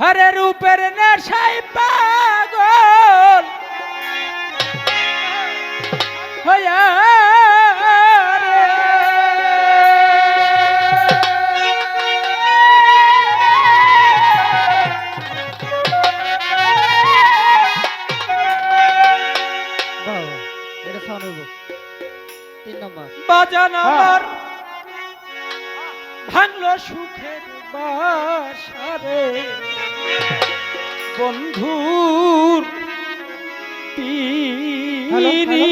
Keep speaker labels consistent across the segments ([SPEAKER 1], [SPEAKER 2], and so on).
[SPEAKER 1] হরে রূপের নেশাই পাগল।
[SPEAKER 2] নম্বর।
[SPEAKER 1] বাজান
[SPEAKER 2] হ্যাঁ।
[SPEAKER 1] আমার ভাঙলো সুখের বাসারে বন্ধুর পিরি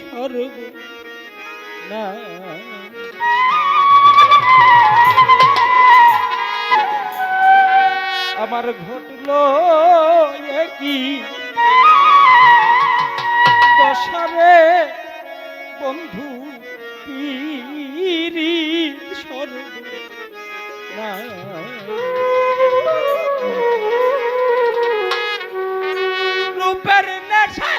[SPEAKER 1] সর্ব না। আমার ঘটলো কি দশারে। বন্ধু পিরি সর্ব রূপের নেশায়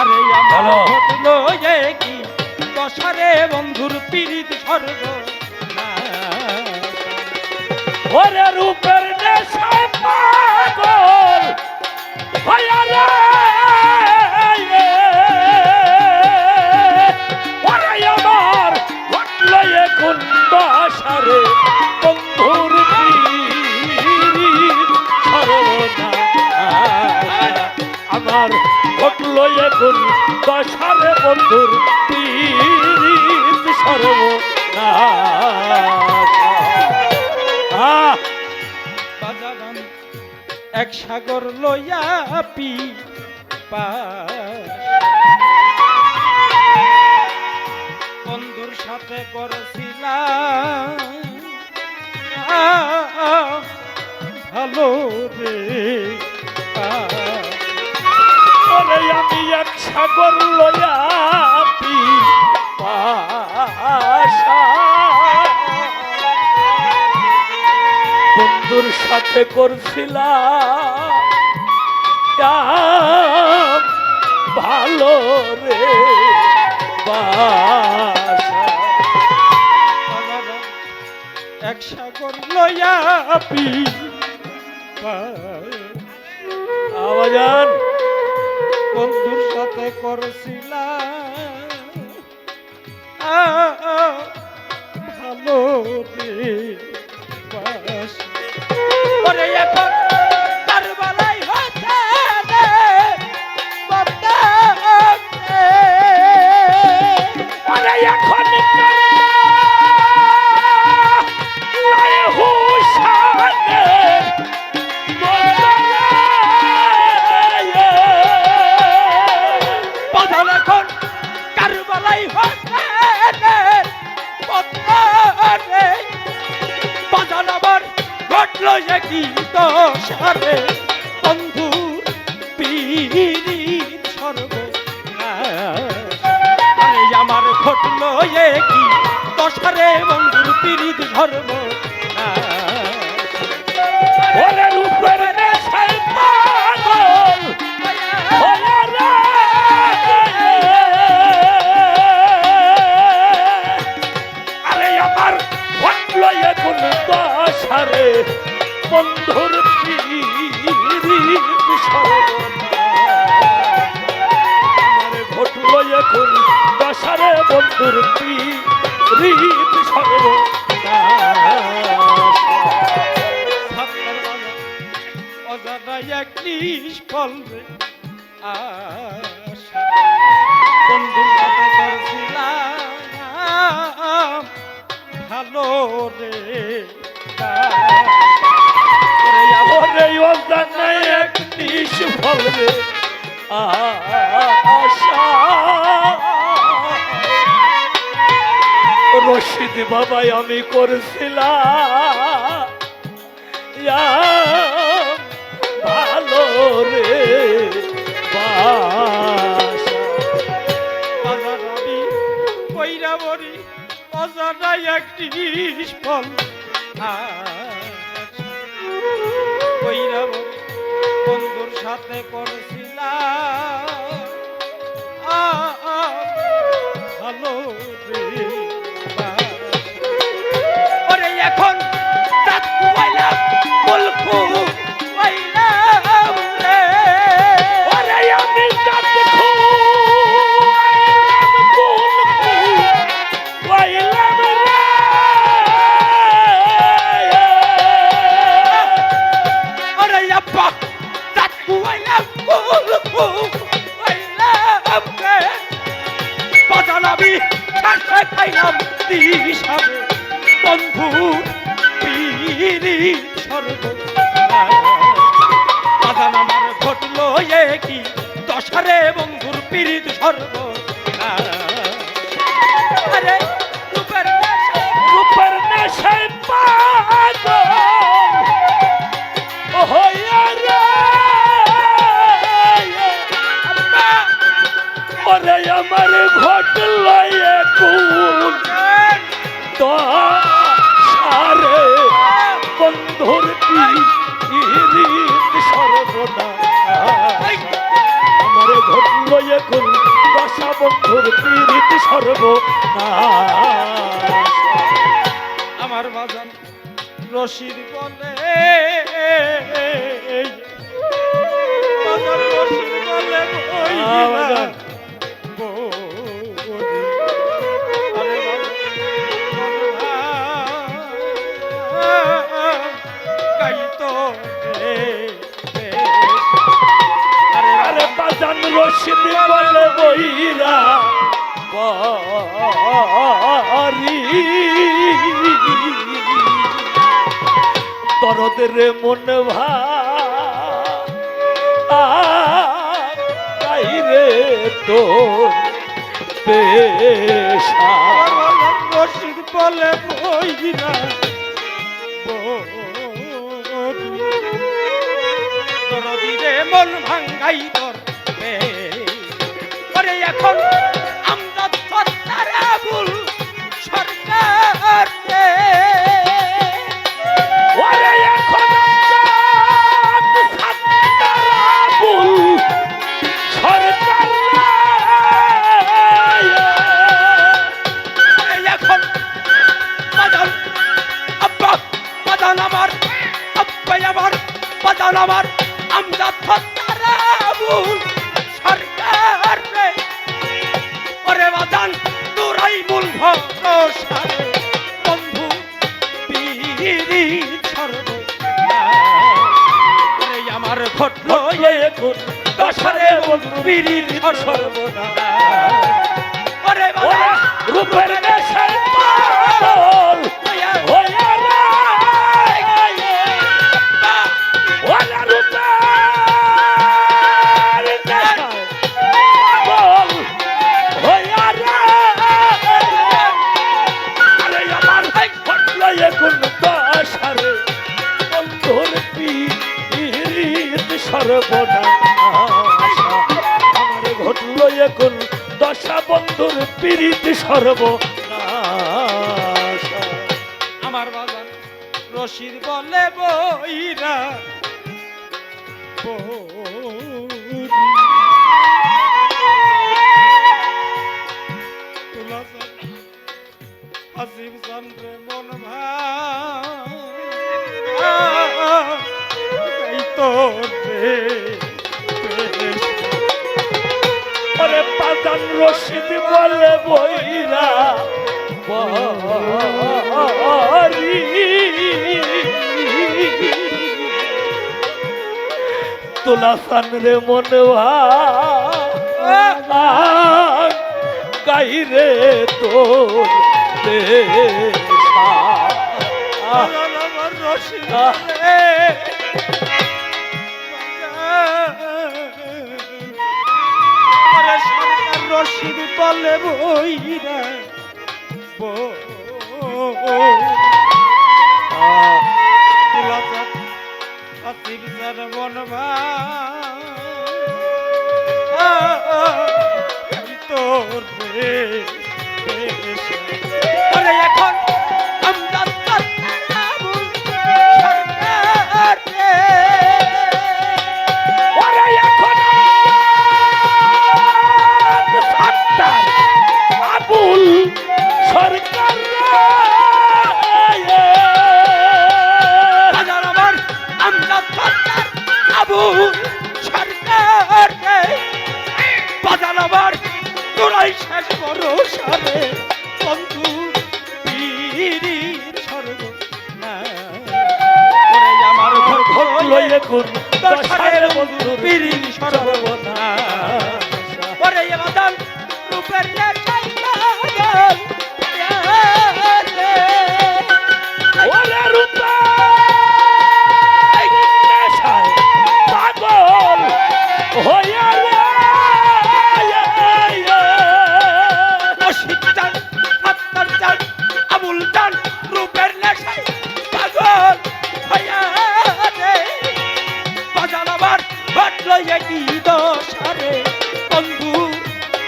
[SPEAKER 1] আরে একই দশারে বন্ধুর পীড়িত সর্ব
[SPEAKER 3] ওরে রূপের নেশায় এখন দশারে বন্ধুর
[SPEAKER 1] বাজাবান এক সাগর লইয়া পি বন্ধুর সাথে করছিলাম। ভালো রে
[SPEAKER 3] ওরে আমি এক সাগর লয়া বন্ধুর সাথে করছিলাম, ভালো রে
[SPEAKER 1] এক সাগর লইয়া পি
[SPEAKER 3] আবাজান
[SPEAKER 1] বন্ধুর সাথে ভালো ওরে এখন তার বেলায় হচ্ছে
[SPEAKER 3] ওরে এখন
[SPEAKER 1] কি দশারে বন্ধু পীড়িত সর্ব আমার ঘটল এ কি? দশারে বন্ধুর পীড়িত সর্ব অজানা এক নিষ্ফল বন্ধুর ভালো রে
[SPEAKER 3] আশা। রশিদ বাবাই আমি করছিলাম
[SPEAKER 1] একটি ফল বন্ধুর সাথে করছিলাম। স্বর্গ আরে রূপের
[SPEAKER 3] রূপের নেশায় পাগল। হইয়া রে ওরে আমার ঘটল আমার
[SPEAKER 1] বাজান রশির বলে
[SPEAKER 3] দরদের মন ভাই রে তোর পেশা
[SPEAKER 1] রশিদ বলে মন ভাঙ্গাই আমার আমরা সত্তার সরকার রে। ওরে বাজান তোরাই মূল বন্ধু পিরি সর্ব ওরে আমার ঘটলো দশরে বন্ধু পিরি সর্বনা ওরে
[SPEAKER 3] রূপের নেশায় পাগল ওরে বন্ধুর পীড়িত সর্বনাশা। আমার
[SPEAKER 1] বাজান রশিদ বলে বইরা। আসিফ চান মন ভাই তো রে
[SPEAKER 3] পাতান রশিদ বলে বইরা বারি তোলা সান রে মন গাই রে।
[SPEAKER 1] আমার রশিদ রশিদ বলে বইরা স্যার মন ভাই তোর
[SPEAKER 3] বন্ধুর
[SPEAKER 1] পিরিত সর্বনাশ ওরে বাদান রূপের ঘটলো একই দশারে বন্ধু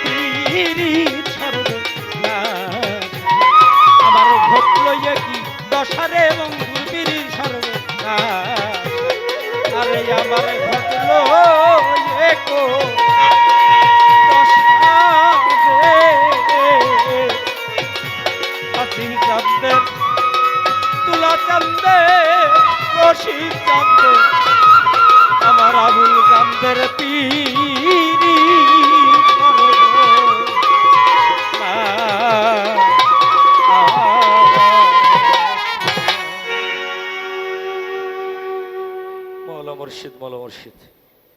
[SPEAKER 1] পিরিত সর্বনাশ আমার ঘটলো একই দশারে বন্ধু পিরিত সর্বনাশ আরে আমার ঘটলো চান্দে তুলা চান্দে, রশিদ চান্দে আমার আবুল চান্দের পিরি।
[SPEAKER 3] মৌলা মুর্শিদ মৌলা মুর্শিদ।